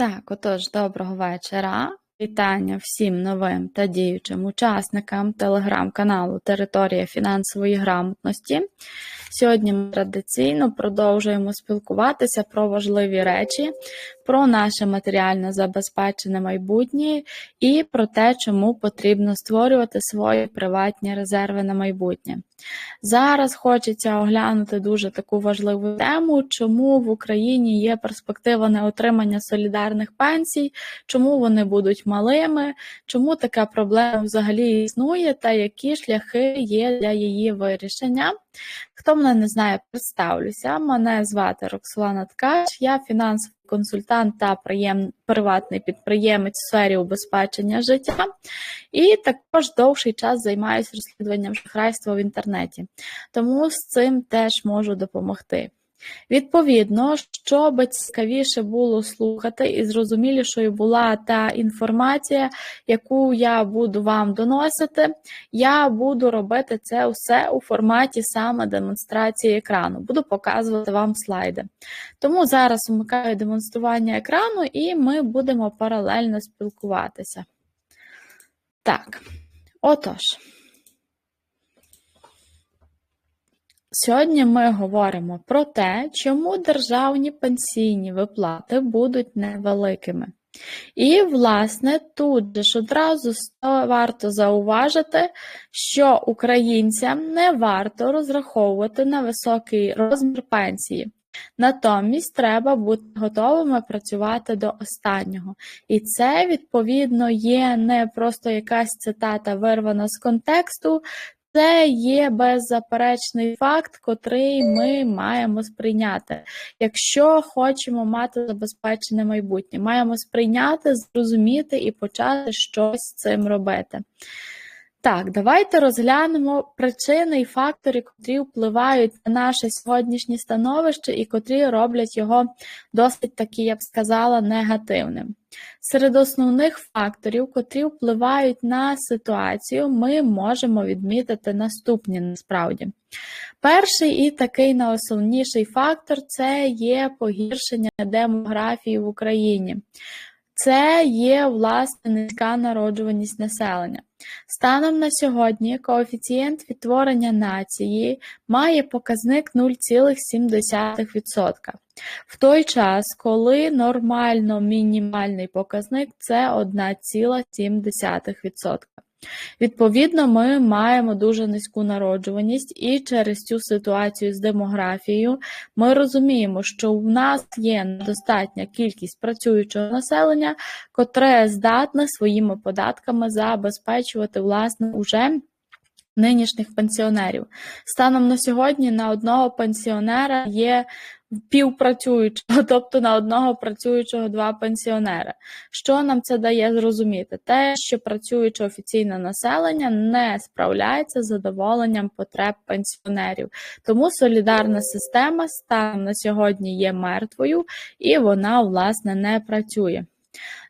Так, отож, доброго вечора. Вітання всім новим та діючим учасникам телеграм-каналу Територія фінансової грамотності. Сьогодні ми традиційно продовжуємо спілкуватися про важливі речі, про наше матеріально забезпечене майбутнє і про те, чому потрібно створювати свої приватні резерви на майбутнє. Зараз хочеться оглянути дуже таку важливу тему, чому в Україні є перспектива неотримання солідарних пенсій, чому вони будуть малими, чому така проблема взагалі існує, та які шляхи є для її вирішення. Хто мене не знає, представлюся. Мене звати Роксолана Ткач, я фінансовий консультант та приватний підприємець в сфері убезпечення життя, і також довший час займаюся розслідуванням шахрайства в інтернеті, тому з цим теж можу допомогти. Відповідно, щоб цікавіше було слухати і зрозумілішою була та інформація, яку я буду вам доносити, я буду робити це все у форматі саме демонстрації екрану. Буду показувати вам слайди. Тому зараз вмикаю демонстрування екрану і ми будемо паралельно спілкуватися. Так, отож. Сьогодні ми говоримо про те, чому державні пенсійні виплати будуть невеликими. І, власне, тут же ж одразу варто зауважити, що українцям не варто розраховувати на високий розмір пенсії. Натомість треба бути готовими працювати до останнього. І це, відповідно, є не просто якась цитата вирвана з контексту, це є беззаперечний факт, котрий ми маємо сприйняти. Якщо хочемо мати забезпечене майбутнє, маємо сприйняти, зрозуміти і почати щось з цим робити. Так, давайте розглянемо причини і фактори, котрі впливають на наше сьогоднішнє становище і котрі роблять його досить таки, я б сказала, негативним. Серед основних факторів, котрі впливають на ситуацію, ми можемо відмітити наступні насправді. Перший і такий найосновніший фактор це є погіршення демографії в Україні. Це є власне низька народжуваність населення. Станом на сьогодні коефіцієнт відтворення нації має показник 0,7%, в той час, коли нормально мінімальний показник це 1,7%. Відповідно, ми маємо дуже низьку народжуваність, і через цю ситуацію з демографією ми розуміємо, що в нас є недостатня кількість працюючого населення, котре здатне своїми податками забезпечувати власне уже нинішніх пенсіонерів. Станом на сьогодні на одного пенсіонера є півпрацюючого, тобто на одного працюючого два пенсіонери. Що нам це дає зрозуміти? Те, що працююче офіційне населення не справляється з задоволенням потреб пенсіонерів. Тому солідарна система станом на сьогодні є мертвою і вона, власне, не працює.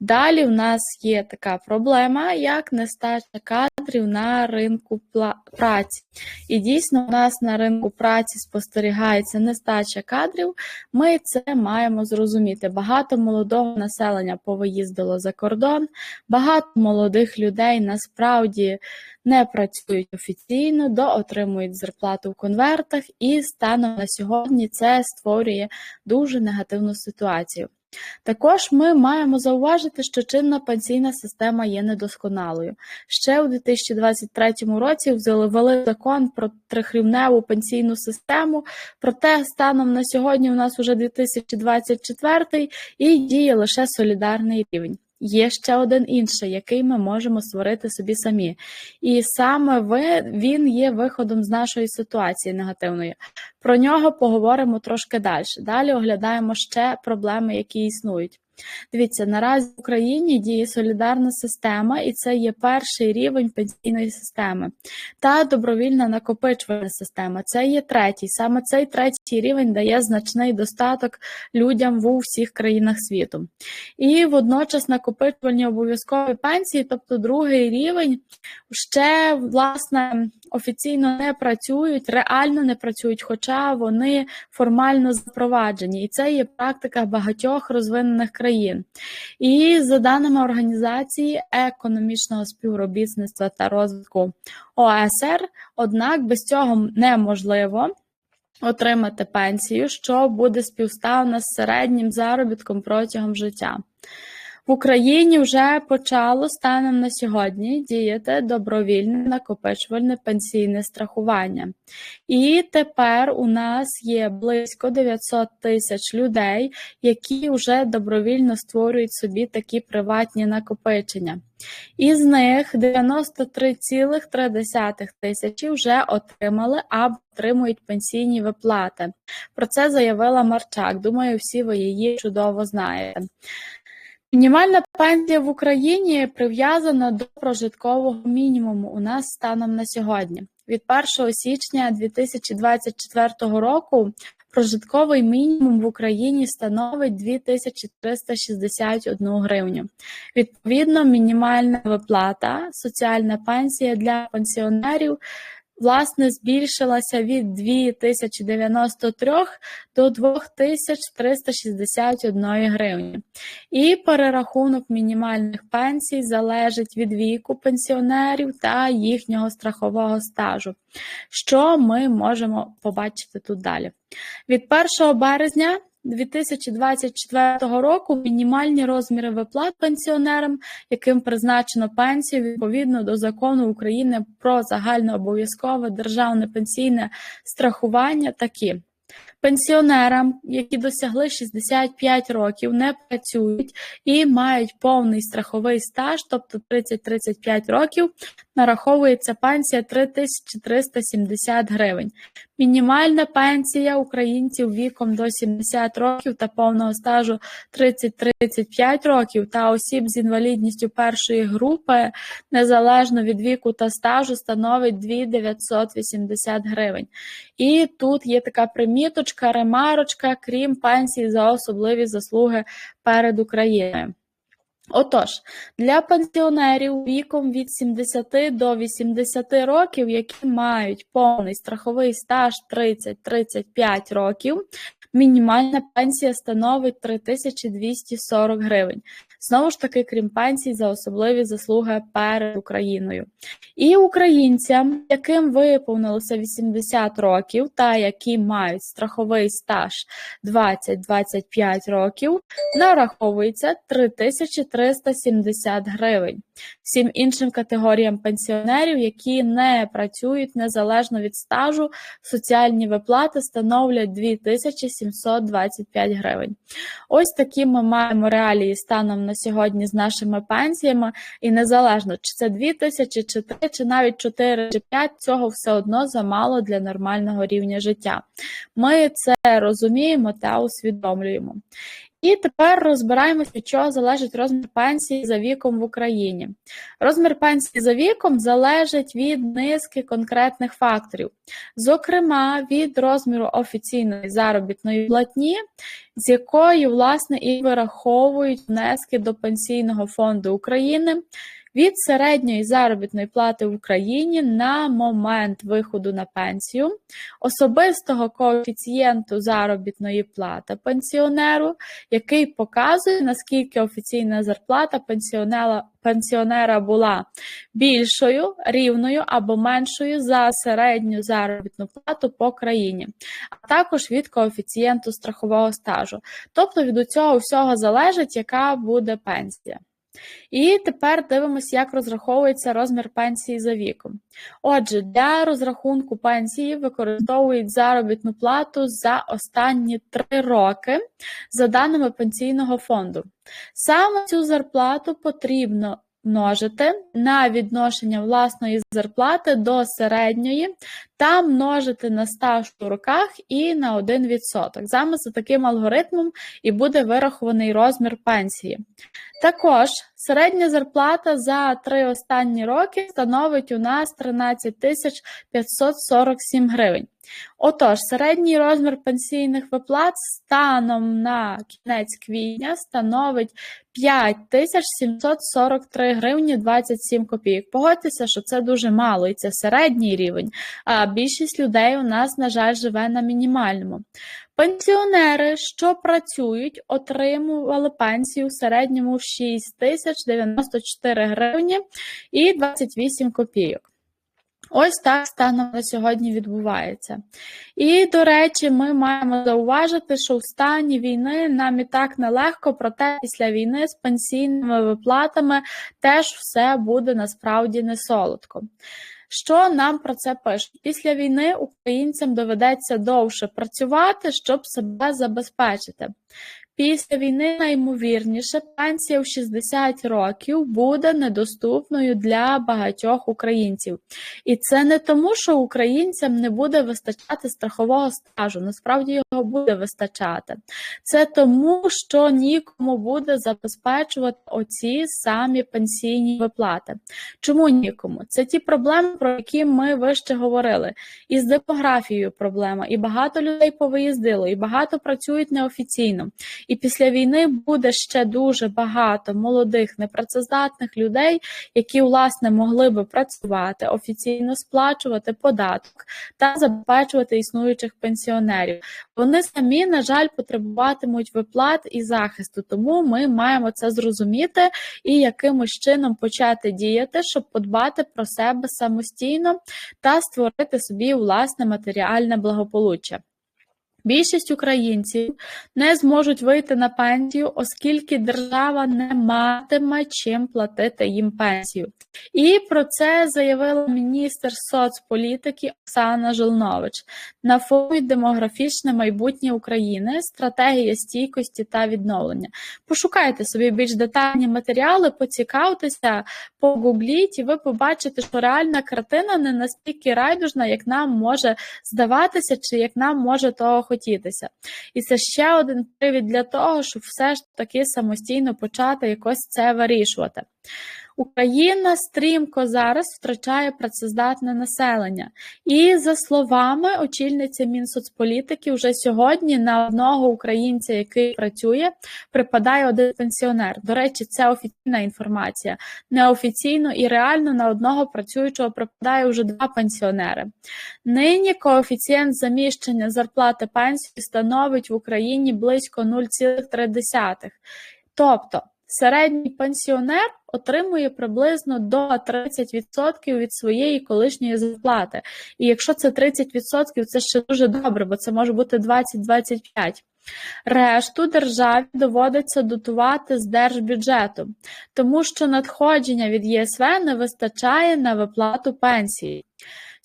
Далі в нас є така проблема, як нестача кадрів на ринку праці. І дійсно, у нас на ринку праці спостерігається нестача кадрів. Ми це маємо зрозуміти. Багато молодого населення повиїздило за кордон, багато молодих людей насправді не працюють офіційно, доотримують зарплату в конвертах, і станом на сьогодні це створює дуже негативну ситуацію. Також ми маємо зауважити, що чинна пенсійна система є недосконалою. Ще у 2023 році ввели закон про трихрівневу пенсійну систему, проте станом на сьогодні у нас уже 2024 і діє лише солідарний рівень. Є ще один інший, який ми можемо створити собі самі. І саме ви, він є виходом з нашої ситуації негативної. Про нього поговоримо трошки далі. Далі оглядаємо ще проблеми, які існують. Дивіться, наразі в Україні діє солідарна система, і це є перший рівень пенсійної системи. Та добровільна накопичувальна система це є третій. Саме цей третій рівень дає значний достаток людям в усіх країнах світу. І водночас накопичувальні обов'язкові пенсії, тобто другий рівень, ще власне офіційно не працюють, реально не працюють, хоча вони формально запроваджені, і це є практика багатьох розвинених країн. І за даними організації економічного співробітництва та розвитку ОСР, однак без цього неможливо. Отримати пенсію, що буде співставна з середнім заробітком протягом життя. В Україні вже почало станом на сьогодні діяти добровільне накопичувальне пенсійне страхування. І тепер у нас є близько 900 тисяч людей, які вже добровільно створюють собі такі приватні накопичення. Із них 93,3 тисячі вже отримали або отримують пенсійні виплати. Про це заявила Марчак. Думаю, всі ви її чудово знаєте. Мінімальна пенсія в Україні прив'язана до прожиткового мінімуму у нас станом на сьогодні. Від 1 січня 2024 року прожитковий мінімум в Україні становить 2361 гривню. Відповідно, мінімальна виплата, соціальна пенсія для пенсіонерів власне збільшилася від 2093 до 2361 гривні. І перерахунок мінімальних пенсій залежить від віку пенсіонерів та їхнього страхового стажу, що ми можемо побачити тут далі. Від 1 березня 2024 року мінімальні розміри виплат пенсіонерам, яким призначено пенсію відповідно до закону України про загальнообов'язкове державне пенсійне страхування, такі. Пенсіонерам, які досягли 65 років, не працюють і мають повний страховий стаж, тобто 30-35 років, нараховується пенсія 3370 гривень. Мінімальна пенсія українців віком до 70 років та повного стажу 30-35 років та осіб з інвалідністю першої групи незалежно від віку та стажу становить 2980 гривень. І тут є така приміточка, ремарочка, крім пенсії за особливі заслуги перед Україною. Отож, для пенсіонерів віком від 70 до 80 років, які мають повний страховий стаж 30-35 років, мінімальна пенсія становить 3240 гривень. Знову ж таки, крім пенсій за особливі заслуги перед Україною. І українцям, яким виповнилося 80 років та які мають страховий стаж 20-25 років, нараховується 3370 гривень. Всім іншим категоріям пенсіонерів, які не працюють незалежно від стажу, соціальні виплати становлять 2725 гривень. Ось такі ми маємо реалії станом на сьогодні з нашими пенсіями, і незалежно, чи це 2000, чи 3, чи навіть 4 чи 5, цього все одно замало для нормального рівня життя. Ми це розуміємо та усвідомлюємо. І тепер розбираємося, від чого залежить розмір пенсії за віком в Україні. Розмір пенсії за віком залежить від низки конкретних факторів, зокрема від розміру офіційної заробітної платні, з якої, власне, і вираховують внески до Пенсійного фонду України від середньої заробітної плати в Україні на момент виходу на пенсію, особистого коефіцієнту заробітної плати пенсіонеру, який показує, наскільки офіційна зарплата пенсіонера пенсіонера була більшою, рівною або меншою за середню заробітну плату по країні, а також від коефіцієнту страхового стажу. Тобто від цього всього залежить, яка буде пенсія. І тепер дивимося, як розраховується розмір пенсії за віком. Отже, для розрахунку пенсії використовують заробітну плату за останні три роки за даними пенсійного фонду. Саме цю зарплату потрібно множити на відношення власної зарплати до середньої та множити на стаж у роках і на 1%. Саме за таким алгоритмом і буде вирахований розмір пенсії. Також середня зарплата за три останні роки становить у нас 13 тисяч 547 гривень. Отож, середній розмір пенсійних виплат станом на кінець квітня становить 5743 гривні 27 копійок. Погодьтеся, що це дуже мало і це середній рівень, більшість людей у нас, на жаль, живе на мінімальному. Пенсіонери, що працюють, отримували пенсію в середньому 6094 гривні і 28 копійок. Ось так станом на сьогодні відбувається. І, до речі, ми маємо зауважити, що в стані війни нам і так нелегко, проте після війни з пенсійними виплатами теж все буде насправді не солодко. Що нам про це пишуть? Після війни українцям доведеться довше працювати, щоб себе забезпечити. Після війни найімовірніше пенсія в 60 років буде недоступною для багатьох українців. І це не тому, що українцям не буде вистачати страхового стажу. Насправді його буде вистачати. Це тому, що нікому буде забезпечувати оці самі пенсійні виплати. Чому нікому? Це ті проблеми, про які ми вище говорили. І з демографією проблема, і багато людей повиїздило, і багато працюють неофіційно. І після війни буде ще дуже багато молодих непрацездатних людей, які власне могли би працювати, офіційно сплачувати податок та забезпечувати існуючих пенсіонерів. Вони самі, на жаль, потребуватимуть виплат і захисту, тому ми маємо це зрозуміти і якимось чином почати діяти, щоб подбати про себе самостійно та створити собі власне матеріальне благополуччя. Більшість українців не зможуть вийти на пенсію, оскільки держава не матиме чим платити їм пенсію. І про це заявила міністр соцполітики Оксана Жолнович на форумі демографічне майбутнє України, стратегія стійкості та відновлення. Пошукайте собі більш детальні матеріали, поцікавтеся, погугліть, і ви побачите, що реальна картина не настільки райдужна, як нам може здаватися, чи як нам може того хотітися. І це ще один привід для того, щоб все ж таки самостійно почати якось це вирішувати. Україна стрімко зараз втрачає працездатне населення. І за словами очільниці Мінсоцполітики, вже сьогодні на одного українця, який працює, припадає один пенсіонер. До речі, це офіційна інформація. Неофіційно і реально на одного працюючого припадає вже два пенсіонери. Нині коефіцієнт заміщення зарплати пенсії становить в Україні близько 0,3. Тобто середній пенсіонер отримує приблизно до 30% від своєї колишньої зарплати. І якщо це 30%, це ще дуже добре, бо це може бути 20-25%. Решту державі доводиться дотувати з держбюджету, тому що надходження від ЄСВ не вистачає на виплату пенсії.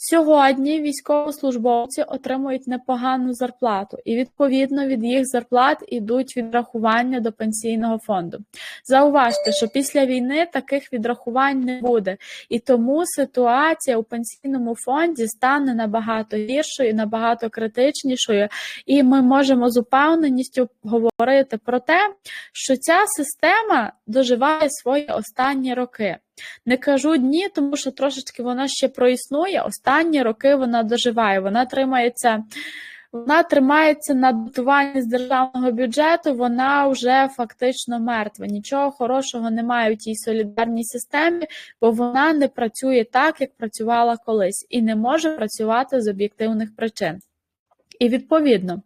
Сьогодні військовослужбовці отримують непогану зарплату, і відповідно від їх зарплат ідуть відрахування до пенсійного фонду. Зауважте, що після війни таких відрахувань не буде, і тому ситуація у пенсійному фонді стане набагато гіршою, набагато критичнішою, і ми можемо з упевненістю говорити про те, що ця система доживає свої останні роки. Не кажу дні, тому що трошечки вона ще проіснує. Останні роки вона доживає, вона тримається. Вона тримається на дотуванні з державного бюджету, вона вже фактично мертва. Нічого хорошого немає в тій солідарній системі, бо вона не працює так, як працювала колись, і не може працювати з об'єктивних причин. І відповідно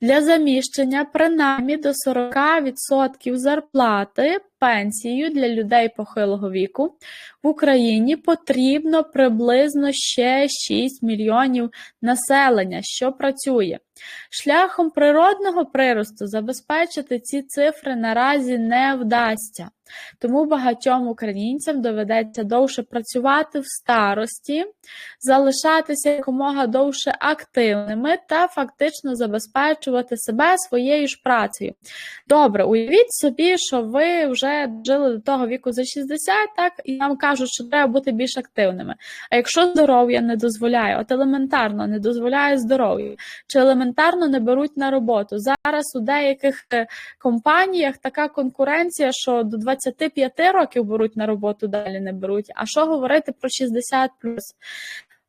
для заміщення принаймні до 40% зарплати пенсію для людей похилого віку в Україні потрібно приблизно ще 6 мільйонів населення, що працює. Шляхом природного приросту забезпечити ці цифри наразі не вдасться. Тому багатьом українцям доведеться довше працювати в старості, залишатися якомога довше активними та фактично забезпечувати себе своєю ж працею. Добре, уявіть собі, що ви вже вже жили до того віку за 60, так і нам кажуть, що треба бути більш активними. А якщо здоров'я не дозволяє, от елементарно не дозволяє здоров'я, чи елементарно не беруть на роботу. Зараз у деяких е, компаніях така конкуренція, що до 25 років беруть на роботу, далі не беруть. А що говорити про 60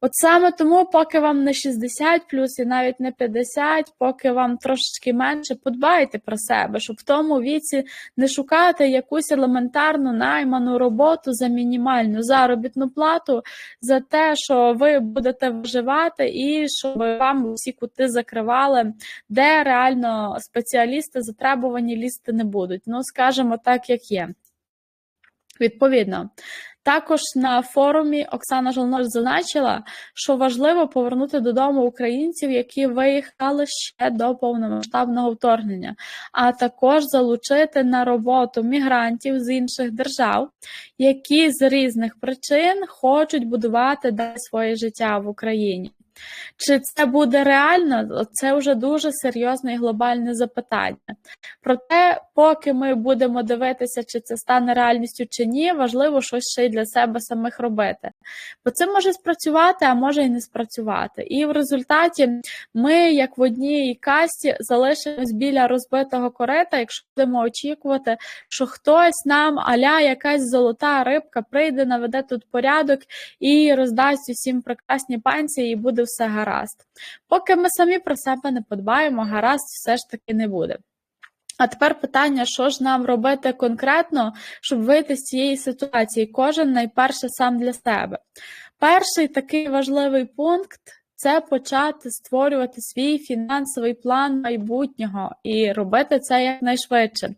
От саме тому, поки вам не 60 плюс і навіть не 50, поки вам трошечки менше, подбайте про себе, щоб в тому віці не шукати якусь елементарну найману роботу за мінімальну заробітну плату за те, що ви будете вживати, і щоб вам всі кути закривали, де реально спеціалісти затребувані лізти не будуть. Ну, скажімо так, як є. Відповідно. Також на форумі Оксана Жолнош зазначила, що важливо повернути додому українців, які виїхали ще до повномасштабного вторгнення, а також залучити на роботу мігрантів з інших держав, які з різних причин хочуть будувати далі своє життя в Україні. Чи це буде реально? Це вже дуже серйозне і глобальне запитання. Проте, поки ми будемо дивитися, чи це стане реальністю чи ні, важливо щось ще й для себе самих робити. Бо це може спрацювати, а може і не спрацювати. І в результаті ми, як в одній касті, залишимось біля розбитого корита, якщо будемо очікувати, що хтось нам, аля якась золота рибка, прийде, наведе тут порядок і роздасть усім прекрасні пенсії, і буде все гаразд. Поки ми самі про себе не подбаємо, гаразд все ж таки не буде. А тепер питання, що ж нам робити конкретно, щоб вийти з цієї ситуації, кожен найперше сам для себе. Перший такий важливий пункт це почати створювати свій фінансовий план майбутнього і робити це якнайшвидше.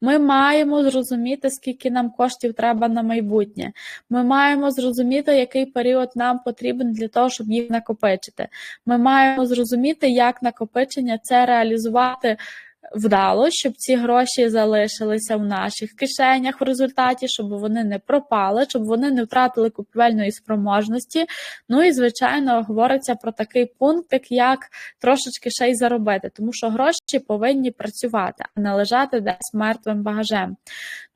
Ми маємо зрозуміти, скільки нам коштів треба на майбутнє. Ми маємо зрозуміти, який період нам потрібен для того, щоб їх накопичити. Ми маємо зрозуміти, як накопичення це реалізувати вдало, щоб ці гроші залишилися в наших кишенях в результаті, щоб вони не пропали, щоб вони не втратили купівельної спроможності. Ну і, звичайно, говориться про такий пункт, як трошечки ще й заробити, тому що гроші повинні працювати, а не лежати десь мертвим багажем.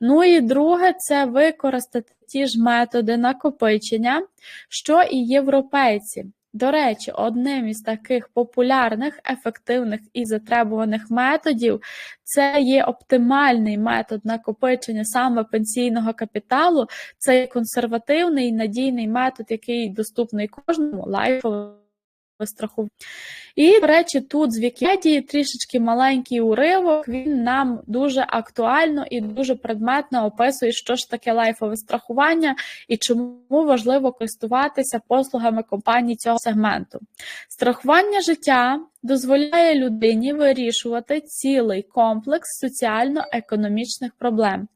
Ну і друге, це використати ті ж методи накопичення, що і європейці. До речі, одним із таких популярних, ефективних і затребуваних методів це є оптимальний метод накопичення саме пенсійного капіталу, це є консервативний і надійний метод, який доступний кожному лайфовому страху. І, до речі, тут з Вікіпедії трішечки маленький уривок, він нам дуже актуально і дуже предметно описує, що ж таке лайфове страхування і чому важливо користуватися послугами компаній цього сегменту. Страхування життя дозволяє людині вирішувати цілий комплекс соціально-економічних проблем.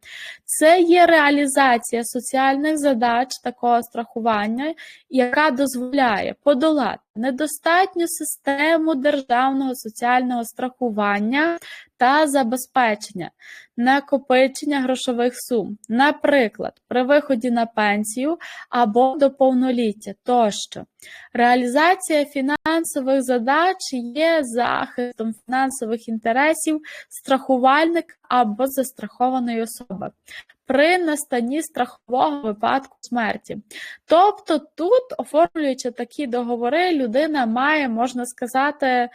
Це є реалізація соціальних задач такого страхування, яка дозволяє подолати недостатню систему державного соціального страхування та забезпечення, накопичення грошових сум, наприклад, при виході на пенсію або до повноліття тощо. Реалізація фінансових задач є захистом фінансових інтересів страхувальника або застрахованої особи при настанні страхового випадку смерті. Тобто тут, оформлюючи такі договори, людина має, можна сказати,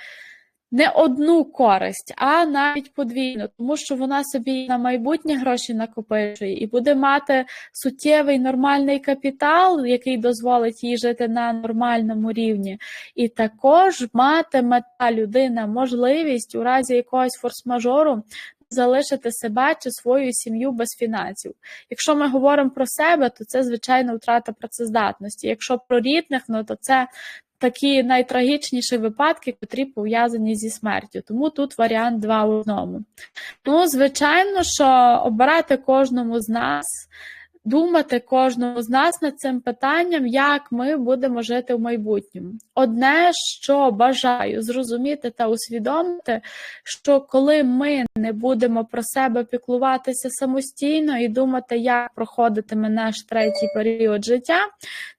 не одну користь, а навіть подвійну, тому що вона собі на майбутнє гроші накопичує і буде мати суттєвий нормальний капітал, який дозволить їй жити на нормальному рівні, і також матиме та людина можливість у разі якогось форс-мажору. Залишити себе чи свою сім'ю без фінансів. Якщо ми говоримо про себе, то це звичайно втрата працездатності. Якщо про рідних, ну то це такі найтрагічніші випадки, котрі пов'язані зі смертю. Тому тут варіант два в одному. Ну, звичайно, що обирати кожному з нас. Думати кожному з нас над цим питанням, як ми будемо жити в майбутньому. Одне, що бажаю зрозуміти та усвідомити, що коли ми не будемо про себе піклуватися самостійно і думати, як проходитиме наш третій період життя,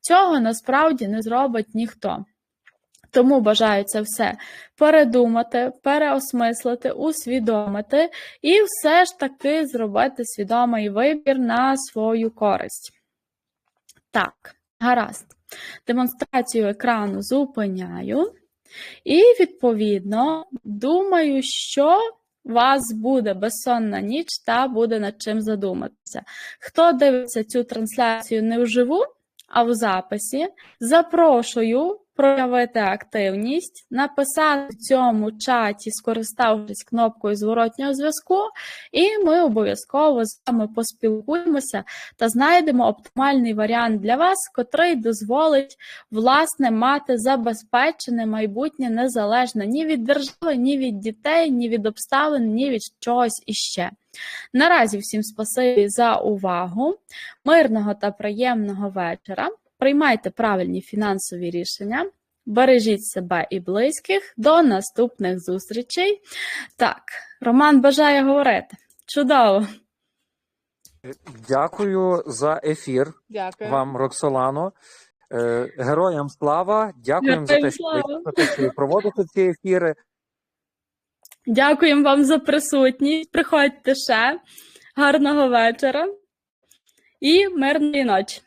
цього насправді не зробить ніхто. Тому бажаю це все передумати, переосмислити, усвідомити і все ж таки зробити свідомий вибір на свою користь. Так, гаразд. Демонстрацію екрану зупиняю. І, відповідно, думаю, що вас буде безсонна ніч та буде над чим задуматися. Хто дивиться цю трансляцію не вживу, а в записі, запрошую проявити активність, написати в цьому чаті, скориставшись кнопкою зворотнього зв'язку, і ми обов'язково з вами поспілкуємося та знайдемо оптимальний варіант для вас, котрий дозволить власне мати забезпечене майбутнє незалежне ні від держави, ні від дітей, ні від обставин, ні від чогось іще. Наразі всім спасибі за увагу, мирного та приємного вечора. Приймайте правильні фінансові рішення, бережіть себе і близьких. До наступних зустрічей. Так, Роман бажає говорити. Чудово! Дякую за ефір Дякую. вам, Роксолано. Е, Героям слава! Дякуємо за Героям те, що слава! за те, що ви проводите ці ефіри. Дякуємо вам за присутність. Приходьте ще. Гарного вечора і мирної ночі.